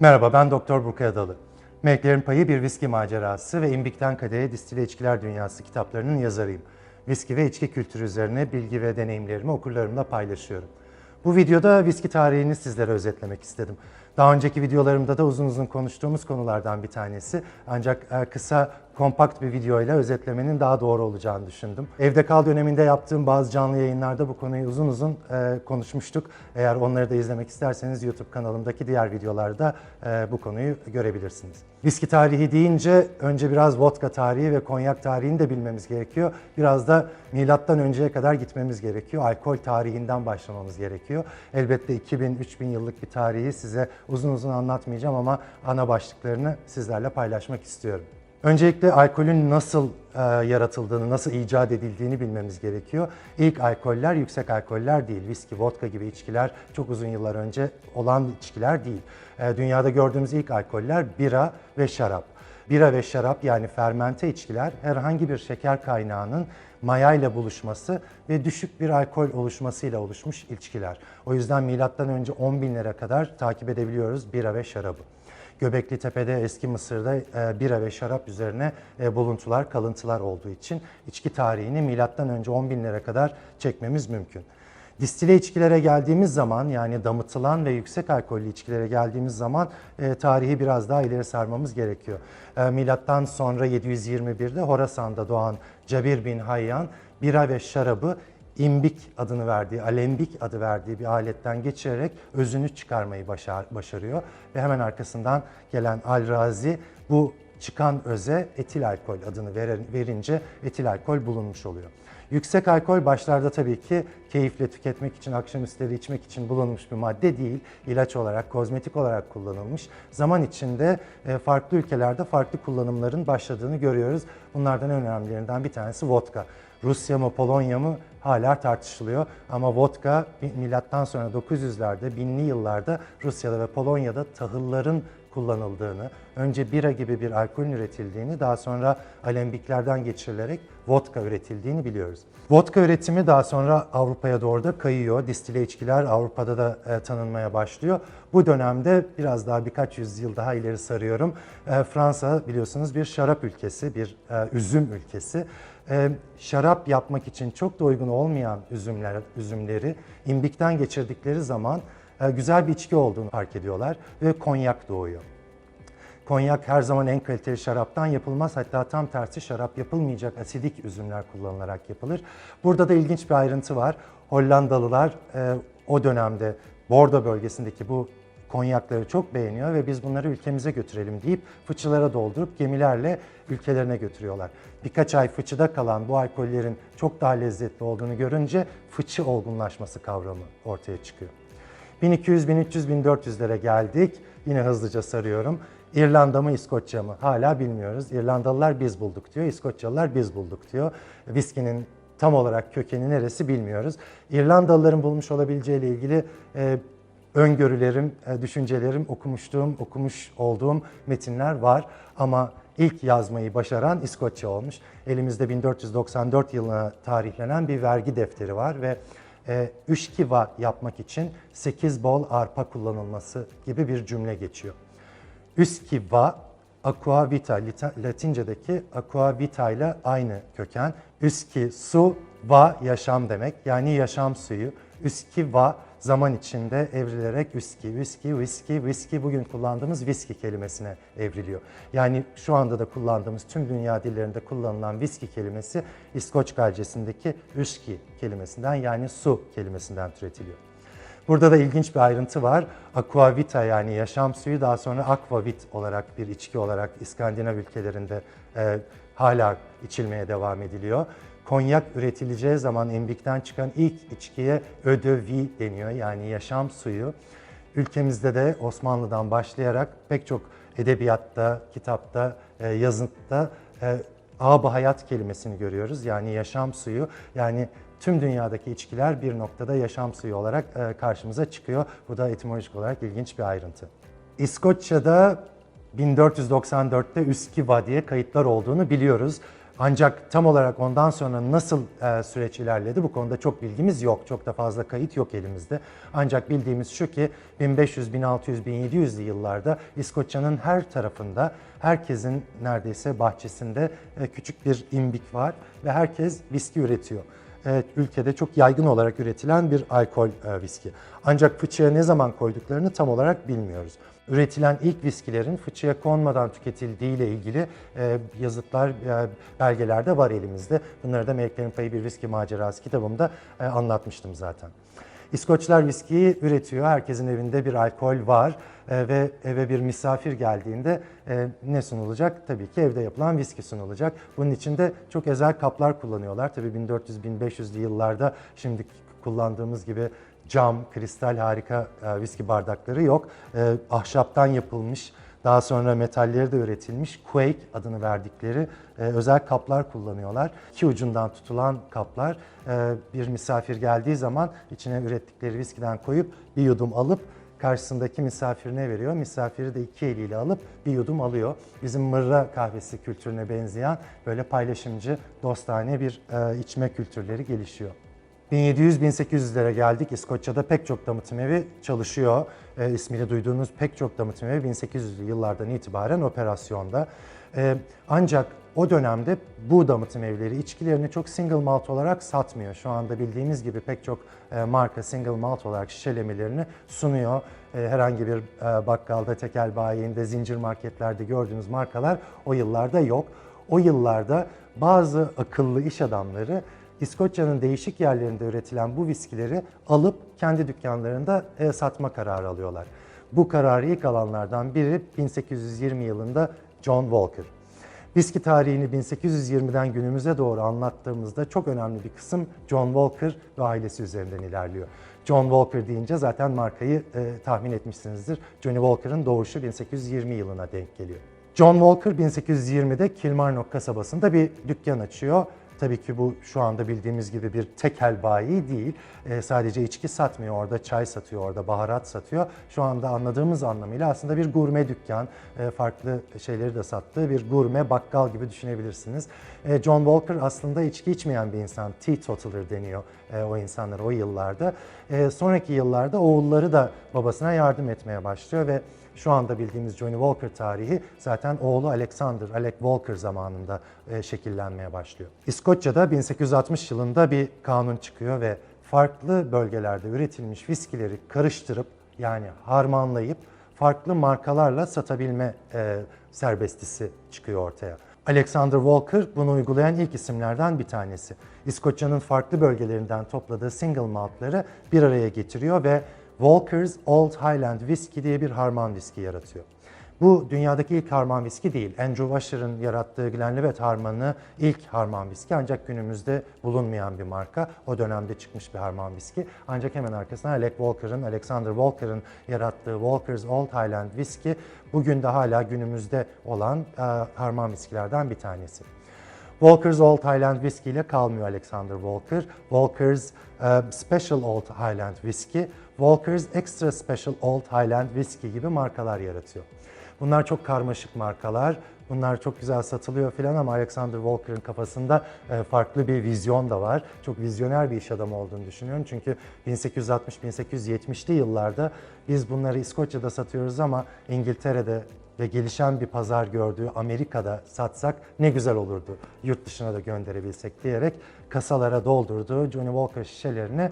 Merhaba ben Doktor Burkay Adalı. Meleklerin Payı bir viski macerası ve İmbik'ten Kadehe Distile İçkiler Dünyası kitaplarının yazarıyım. Viski ve içki kültürü üzerine bilgi ve deneyimlerimi okurlarımla paylaşıyorum. Bu videoda viski tarihini sizlere özetlemek istedim. Daha önceki videolarımda da uzun uzun konuştuğumuz konulardan bir tanesi. Ancak e, kısa, kompakt bir videoyla özetlemenin daha doğru olacağını düşündüm. Evde kal döneminde yaptığım bazı canlı yayınlarda bu konuyu uzun uzun e, konuşmuştuk. Eğer onları da izlemek isterseniz YouTube kanalımdaki diğer videolarda e, bu konuyu görebilirsiniz. Viski tarihi deyince önce biraz vodka tarihi ve konyak tarihini de bilmemiz gerekiyor. Biraz da milattan önceye kadar gitmemiz gerekiyor. Alkol tarihinden başlamamız gerekiyor. Elbette 2000-3000 yıllık bir tarihi size uzun uzun anlatmayacağım ama ana başlıklarını sizlerle paylaşmak istiyorum. Öncelikle alkolün nasıl e, yaratıldığını, nasıl icat edildiğini bilmemiz gerekiyor. İlk alkoller yüksek alkoller değil. Viski, vodka gibi içkiler çok uzun yıllar önce olan içkiler değil. E, dünyada gördüğümüz ilk alkoller bira ve şarap. Bira ve şarap yani fermente içkiler herhangi bir şeker kaynağının mayayla buluşması ve düşük bir alkol oluşmasıyla oluşmuş içkiler. O yüzden milattan önce 10 binlere kadar takip edebiliyoruz bira ve şarabı. Göbekli Tepe'de eski Mısır'da e, bira ve şarap üzerine e, buluntular, kalıntılar olduğu için içki tarihini milattan önce 10 binlere kadar çekmemiz mümkün. Distile içkilere geldiğimiz zaman yani damıtılan ve yüksek alkollü içkilere geldiğimiz zaman e, tarihi biraz daha ileri sarmamız gerekiyor. E, milattan sonra 721'de Horasan'da doğan Cabir bin Hayyan bira ve şarabı imbik adını verdiği, alembik adı verdiği bir aletten geçirerek özünü çıkarmayı başar, başarıyor. Ve hemen arkasından gelen Al-Razi bu çıkan öze etil alkol adını ver, verince etil alkol bulunmuş oluyor. Yüksek alkol başlarda tabii ki keyifle tüketmek için, akşamüstleri içmek için bulunmuş bir madde değil. İlaç olarak, kozmetik olarak kullanılmış. Zaman içinde e, farklı ülkelerde farklı kullanımların başladığını görüyoruz. Bunlardan en önemlilerinden bir tanesi vodka. Rusya mı, Polonya mı hala tartışılıyor. Ama vodka milattan sonra 900'lerde, binli yıllarda Rusya'da ve Polonya'da tahılların kullanıldığını, önce bira gibi bir alkolün üretildiğini, daha sonra alembiklerden geçirilerek vodka üretildiğini biliyoruz. Vodka üretimi daha sonra Avrupa'ya doğru da kayıyor. Distile içkiler Avrupa'da da e, tanınmaya başlıyor. Bu dönemde biraz daha birkaç yüzyıl daha ileri sarıyorum. E, Fransa biliyorsunuz bir şarap ülkesi, bir e, üzüm ülkesi. E, şarap yapmak için çok da uygun olmayan üzümler, üzümleri imbikten geçirdikleri zaman güzel bir içki olduğunu fark ediyorlar ve konyak doğuyor. Konyak her zaman en kaliteli şaraptan yapılmaz. Hatta tam tersi şarap yapılmayacak asidik üzümler kullanılarak yapılır. Burada da ilginç bir ayrıntı var. Hollandalılar e, o dönemde Bordo bölgesindeki bu konyakları çok beğeniyor ve biz bunları ülkemize götürelim deyip fıçılara doldurup gemilerle ülkelerine götürüyorlar. Birkaç ay fıçıda kalan bu alkollerin çok daha lezzetli olduğunu görünce fıçı olgunlaşması kavramı ortaya çıkıyor. 1200, 1300, 1400'lere geldik. Yine hızlıca sarıyorum. İrlanda mı İskoçya mı? Hala bilmiyoruz. İrlandalılar biz bulduk diyor, İskoçyalılar biz bulduk diyor. Viskinin tam olarak kökeni neresi bilmiyoruz. İrlandalıların bulmuş olabileceği ile ilgili e, öngörülerim, e, düşüncelerim, okumuştuğum, okumuş olduğum metinler var. Ama ilk yazmayı başaran İskoçya olmuş. Elimizde 1494 yılına tarihlenen bir vergi defteri var ve e, üşkiva yapmak için 8 bol arpa kullanılması gibi bir cümle geçiyor. Üskiva, aqua vita, Latince'deki aqua vita ile aynı köken. Üski, su, va, yaşam demek. Yani yaşam suyu. Üskiva, zaman içinde evrilerek üski, üski, viski, viski bugün kullandığımız viski kelimesine evriliyor. Yani şu anda da kullandığımız tüm dünya dillerinde kullanılan viski kelimesi İskoç Galcesindeki üski kelimesinden yani su kelimesinden türetiliyor. Burada da ilginç bir ayrıntı var. Aquavita yani yaşam suyu daha sonra aquavit olarak bir içki olarak İskandinav ülkelerinde e, hala içilmeye devam ediliyor. Konyak üretileceği zaman embikten çıkan ilk içkiye ödövi deniyor yani yaşam suyu. Ülkemizde de Osmanlı'dan başlayarak pek çok edebiyatta, kitapta, e, yazıtta e, ab hayat kelimesini görüyoruz. Yani yaşam suyu yani tüm dünyadaki içkiler bir noktada yaşam suyu olarak e, karşımıza çıkıyor. Bu da etimolojik olarak ilginç bir ayrıntı. İskoçya'da 1494'te Üskiva diye kayıtlar olduğunu biliyoruz. Ancak tam olarak ondan sonra nasıl e, süreç ilerledi bu konuda çok bilgimiz yok. Çok da fazla kayıt yok elimizde. Ancak bildiğimiz şu ki 1500, 1600, 1700'lü yıllarda İskoçya'nın her tarafında herkesin neredeyse bahçesinde e, küçük bir imbik var ve herkes viski üretiyor. Evet, ülkede çok yaygın olarak üretilen bir alkol e, viski. Ancak fıçıya ne zaman koyduklarını tam olarak bilmiyoruz. Üretilen ilk viskilerin fıçıya konmadan tüketildiği ile ilgili e, yazıtlar, e, belgeler de var elimizde. Bunları da Meleklerin Payı Bir Viski Macerası kitabımda e, anlatmıştım zaten. İskoçlar viskiyi üretiyor. Herkesin evinde bir alkol var E, ve eve bir misafir geldiğinde e, ne sunulacak? Tabii ki evde yapılan viski sunulacak. Bunun için de çok özel kaplar kullanıyorlar. Tabii 1400-1500'lü yıllarda şimdi kullandığımız gibi cam, kristal harika e, viski bardakları yok. E, ahşaptan yapılmış, daha sonra metalleri de üretilmiş Quake adını verdikleri e, özel kaplar kullanıyorlar. İki ucundan tutulan kaplar e, bir misafir geldiği zaman içine ürettikleri viskiden koyup bir yudum alıp karşısındaki misafirine veriyor. Misafiri de iki eliyle alıp bir yudum alıyor. Bizim mırra kahvesi kültürüne benzeyen böyle paylaşımcı, dostane bir e, içme kültürleri gelişiyor. 1700-1800'lere geldik. İskoçya'da pek çok damıtım evi çalışıyor. E, ismini duyduğunuz pek çok damıtım evi 1800'lü yıllardan itibaren operasyonda. E, ancak o dönemde bu damıtım evleri içkilerini çok single malt olarak satmıyor. Şu anda bildiğimiz gibi pek çok e, marka single malt olarak şişelemelerini sunuyor. E, herhangi bir e, bakkalda, tekel bayinde, zincir marketlerde gördüğünüz markalar o yıllarda yok. O yıllarda bazı akıllı iş adamları İskoçya'nın değişik yerlerinde üretilen bu viskileri alıp kendi dükkanlarında e, satma kararı alıyorlar. Bu kararı ilk alanlardan biri 1820 yılında John Walker. Viski tarihini 1820'den günümüze doğru anlattığımızda çok önemli bir kısım John Walker ve ailesi üzerinden ilerliyor. John Walker deyince zaten markayı e, tahmin etmişsinizdir. Johnny Walker'ın doğuşu 1820 yılına denk geliyor. John Walker 1820'de Kilmarnock kasabasında bir dükkan açıyor. Tabii ki bu şu anda bildiğimiz gibi bir tekel bayi değil. Ee, sadece içki satmıyor orada, çay satıyor orada, baharat satıyor. Şu anda anladığımız anlamıyla aslında bir gurme dükkan, e, farklı şeyleri de sattığı bir gurme bakkal gibi düşünebilirsiniz. E, John Walker aslında içki içmeyen bir insan, teetotaler deniyor e, o insanlar o yıllarda. E, sonraki yıllarda oğulları da babasına yardım etmeye başlıyor ve şu anda bildiğimiz Johnny Walker tarihi zaten oğlu Alexander, Alec Walker zamanında e, şekillenmeye başlıyor. İskoçya'da 1860 yılında bir kanun çıkıyor ve farklı bölgelerde üretilmiş viskileri karıştırıp yani harmanlayıp farklı markalarla satabilme e, serbestisi çıkıyor ortaya. Alexander Walker bunu uygulayan ilk isimlerden bir tanesi. İskoçya'nın farklı bölgelerinden topladığı single maltları bir araya getiriyor ve Walker's Old Highland Whiskey diye bir harman viski yaratıyor. Bu dünyadaki ilk harman viski değil. Andrew Washer'ın yarattığı Glenlivet harmanı ilk harman viski ancak günümüzde bulunmayan bir marka. O dönemde çıkmış bir harman viski. Ancak hemen arkasından Alec Walker'ın, Alexander Walker'ın yarattığı Walker's Old Highland Whiskey bugün de hala günümüzde olan e, harman viskilerden bir tanesi. Walker's Old Highland Whiskey ile kalmıyor Alexander Walker. Walker's e, Special Old Highland Whiskey, Walker's Extra Special Old Highland Whiskey gibi markalar yaratıyor. Bunlar çok karmaşık markalar. Bunlar çok güzel satılıyor filan ama Alexander Walker'ın kafasında e, farklı bir vizyon da var. Çok vizyoner bir iş adamı olduğunu düşünüyorum. Çünkü 1860-1870'li yıllarda biz bunları İskoçya'da satıyoruz ama İngiltere'de ve gelişen bir pazar gördüğü Amerika'da satsak ne güzel olurdu. Yurt dışına da gönderebilsek diyerek kasalara doldurduğu Johnny Walker şişelerini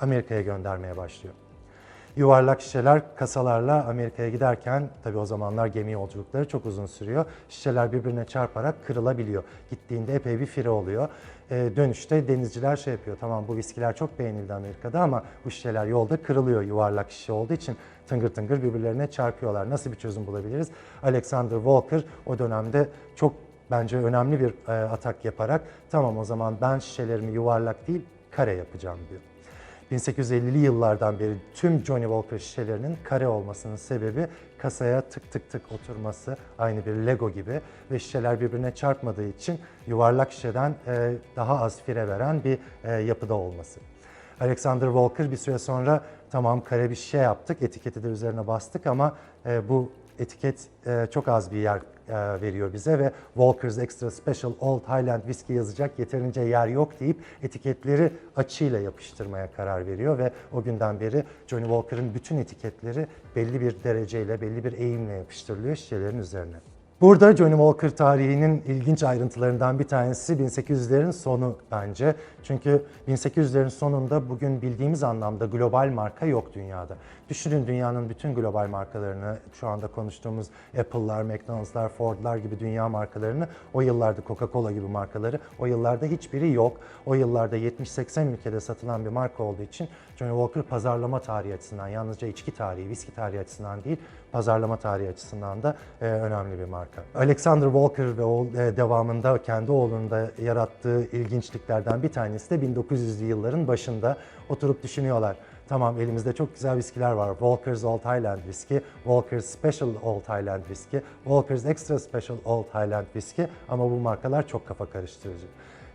Amerika'ya göndermeye başlıyor. Yuvarlak şişeler kasalarla Amerika'ya giderken tabii o zamanlar gemi yolculukları çok uzun sürüyor. Şişeler birbirine çarparak kırılabiliyor. Gittiğinde epey bir fire oluyor. Ee, dönüşte denizciler şey yapıyor. Tamam bu viskiler çok beğenildi Amerika'da ama bu şişeler yolda kırılıyor yuvarlak şişe olduğu için tıngır tıngır birbirlerine çarpıyorlar. Nasıl bir çözüm bulabiliriz? Alexander Walker o dönemde çok bence önemli bir e, atak yaparak tamam o zaman ben şişelerimi yuvarlak değil kare yapacağım diyor. 1850'li yıllardan beri tüm Johnny Walker şişelerinin kare olmasının sebebi kasaya tık tık tık oturması aynı bir Lego gibi ve şişeler birbirine çarpmadığı için yuvarlak şişeden e, daha az fire veren bir e, yapıda olması. Alexander Walker bir süre sonra tamam kare bir şişe yaptık, etiketi de üzerine bastık ama e, bu etiket e, çok az bir yer e, veriyor bize ve Walker's Extra Special Old Highland Whiskey yazacak yeterince yer yok deyip etiketleri açıyla yapıştırmaya karar veriyor ve o günden beri Johnny Walker'ın bütün etiketleri belli bir dereceyle, belli bir eğimle yapıştırılıyor şişelerin üzerine. Burada Johnny Walker tarihinin ilginç ayrıntılarından bir tanesi 1800'lerin sonu bence. Çünkü 1800'lerin sonunda bugün bildiğimiz anlamda global marka yok dünyada. Düşünün dünyanın bütün global markalarını, şu anda konuştuğumuz Apple'lar, McDonald's'lar, Ford'lar gibi dünya markalarını, o yıllarda Coca-Cola gibi markaları, o yıllarda hiçbiri yok. O yıllarda 70-80 ülkede satılan bir marka olduğu için Johnny Walker pazarlama tarihi açısından, yalnızca içki tarihi, viski tarihi açısından değil, pazarlama tarihi açısından da e, önemli bir marka. Alexander Walker ve oğul, e, devamında kendi oğlunda yarattığı ilginçliklerden bir tanesi de 1900'lü yılların başında oturup düşünüyorlar. Tamam elimizde çok güzel viskiler var. Walker's Old Highland Whiskey, Walker's Special Old Highland Whiskey, Walker's Extra Special Old Highland Whiskey ama bu markalar çok kafa karıştırıcı.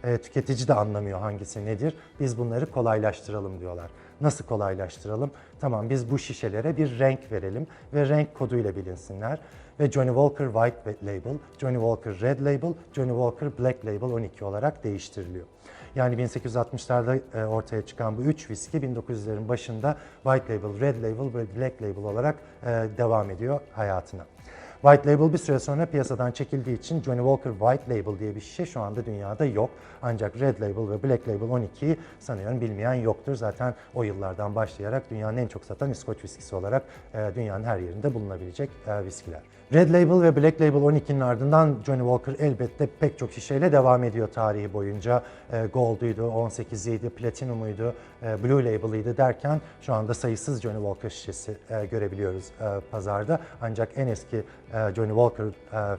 E, tüketici de anlamıyor hangisi nedir. Biz bunları kolaylaştıralım diyorlar. Nasıl kolaylaştıralım? Tamam biz bu şişelere bir renk verelim ve renk koduyla bilinsinler. Ve Johnny Walker White Label, Johnny Walker Red Label, Johnny Walker Black Label 12 olarak değiştiriliyor. Yani 1860'larda e, ortaya çıkan bu üç viski 1900'lerin başında White Label, Red Label ve Black Label olarak e, devam ediyor hayatına. White Label bir süre sonra piyasadan çekildiği için Johnny Walker White Label diye bir şişe şu anda dünyada yok. Ancak Red Label ve Black Label 12'yi sanıyorum bilmeyen yoktur. Zaten o yıllardan başlayarak dünyanın en çok satan İskoç viskisi olarak e, dünyanın her yerinde bulunabilecek viskiler. Red Label ve Black Label 12'nin ardından Johnny Walker elbette pek çok şişeyle devam ediyor tarihi boyunca. E, Gold'uydu, 18'iydi, Platinum'uydu, e, Blue Label'ıydı derken şu anda sayısız Johnny Walker şişesi e, görebiliyoruz e, pazarda. Ancak en eski e, Johnny Walker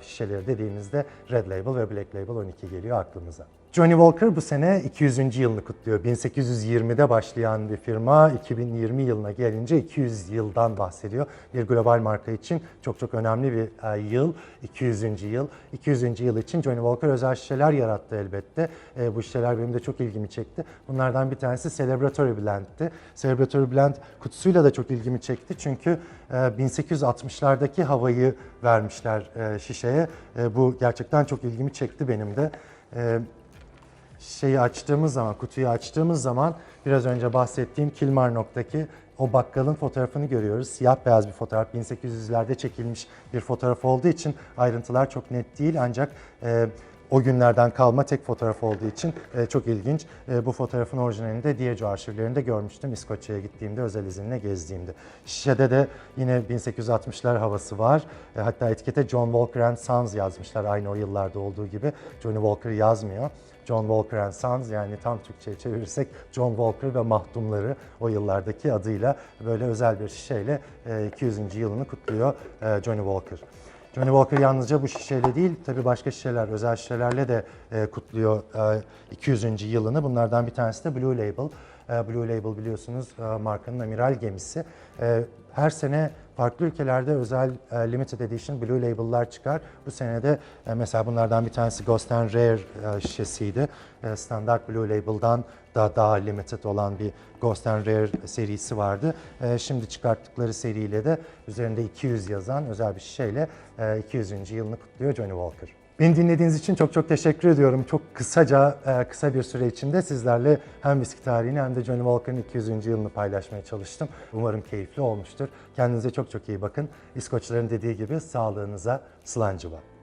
şişeleri dediğimizde Red Label ve Black Label 12 geliyor aklımıza. Johnny Walker bu sene 200. yılını kutluyor. 1820'de başlayan bir firma 2020 yılına gelince 200 yıldan bahsediyor. Bir global marka için çok çok önemli bir e, yıl, 200. yıl. 200. yıl için Johnny Walker özel şişeler yarattı elbette. E, bu şişeler benim de çok ilgimi çekti. Bunlardan bir tanesi Celebratory Blend'ti. Celebratory Blend kutusuyla da çok ilgimi çekti çünkü e, 1860'lardaki havayı vermişler e, şişeye. E, bu gerçekten çok ilgimi çekti benim de. E, şeyi açtığımız zaman, kutuyu açtığımız zaman biraz önce bahsettiğim Kilmarnock'taki o bakkalın fotoğrafını görüyoruz. Siyah beyaz bir fotoğraf, 1800'lerde çekilmiş bir fotoğraf olduğu için ayrıntılar çok net değil ancak e, o günlerden kalma tek fotoğraf olduğu için e, çok ilginç. E, bu fotoğrafın orijinalini de Diageo arşivlerinde görmüştüm İskoçya'ya gittiğimde özel izinle gezdiğimde. Şişede de yine 1860'lar havası var. E, hatta etikete John Walker and Sons yazmışlar aynı o yıllarda olduğu gibi. Johnny Walker yazmıyor. John Walker and Sons yani tam Türkçe'ye çevirirsek John Walker ve Mahdumları o yıllardaki adıyla böyle özel bir şişeyle e, 200. yılını kutluyor e, Johnny Walker. Johnny Walker yalnızca bu şişeyle değil, tabii başka şişeler, özel şişelerle de e, kutluyor e, 200. yılını. Bunlardan bir tanesi de Blue Label. E, Blue Label biliyorsunuz e, markanın amiral gemisi. E, her sene farklı ülkelerde özel limited edition Blue Label'lar çıkar. Bu sene de e, mesela bunlardan bir tanesi Ghost and Rare şişesiydi. Standart Blue Label'dan da daha limited olan bir Ghost and Rare serisi vardı. Şimdi çıkarttıkları seriyle de üzerinde 200 yazan özel bir şişeyle e, 200. yılını kutluyor Johnny Walker. Beni dinlediğiniz için çok çok teşekkür ediyorum. Çok kısaca, e, kısa bir süre içinde sizlerle hem viski tarihini hem de Johnny Walker'ın 200. yılını paylaşmaya çalıştım. Umarım keyifli olmuştur. Kendinize çok çok iyi bakın. İskoçların dediği gibi sağlığınıza sılancı var.